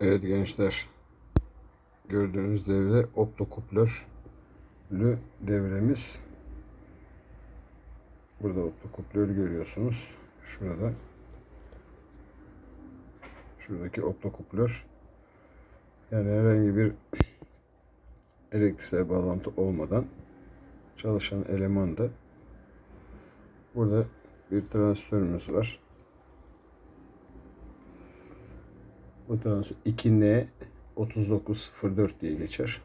Evet gençler. Gördüğünüz devre optokuplörlü devremiz. Burada optokuplörü görüyorsunuz. Şurada. Şuradaki optokuplör. Yani herhangi bir elektriksel bağlantı olmadan çalışan eleman da burada bir transistörümüz var. Bu transistör 2N 3904 diye geçer.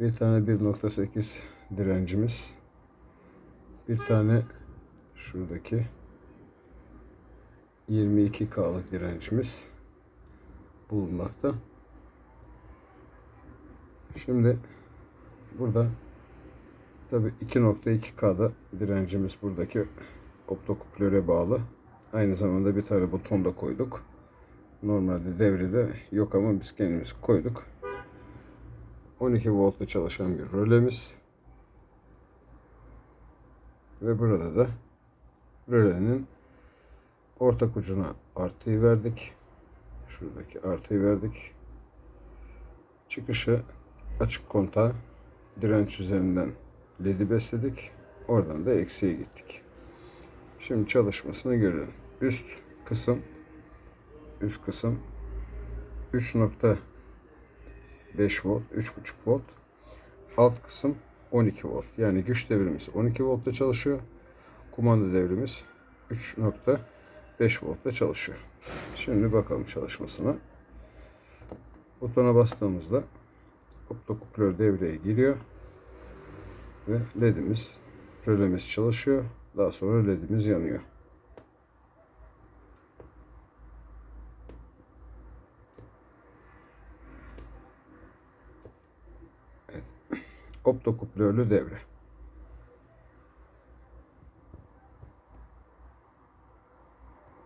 Bir tane 1.8 direncimiz. Bir tane şuradaki 22K'lık direncimiz bulunmakta. Şimdi burada tabi 2.2K'da direncimiz buradaki optokuplöre bağlı. Aynı zamanda bir tane buton da koyduk. Normalde devrede yok ama biz kendimiz koyduk. 12 voltla çalışan bir rölemiz. Ve burada da rölenin ortak ucuna artıyı verdik. Şuradaki artıyı verdik. Çıkışı açık kontağı direnç üzerinden ledi besledik. Oradan da eksiye gittik. Şimdi çalışmasını görelim. Üst kısım üst kısım 3.5 volt, 3.5 volt. Alt kısım 12 volt. Yani güç devrimiz 12 voltta çalışıyor. Kumanda devrimiz 3.5 voltta çalışıyor. Şimdi bakalım çalışmasına. Butona bastığımızda optokuplör devreye giriyor. Ve ledimiz, rölemiz çalışıyor. Daha sonra ledimiz yanıyor. Optokuplörlü devre.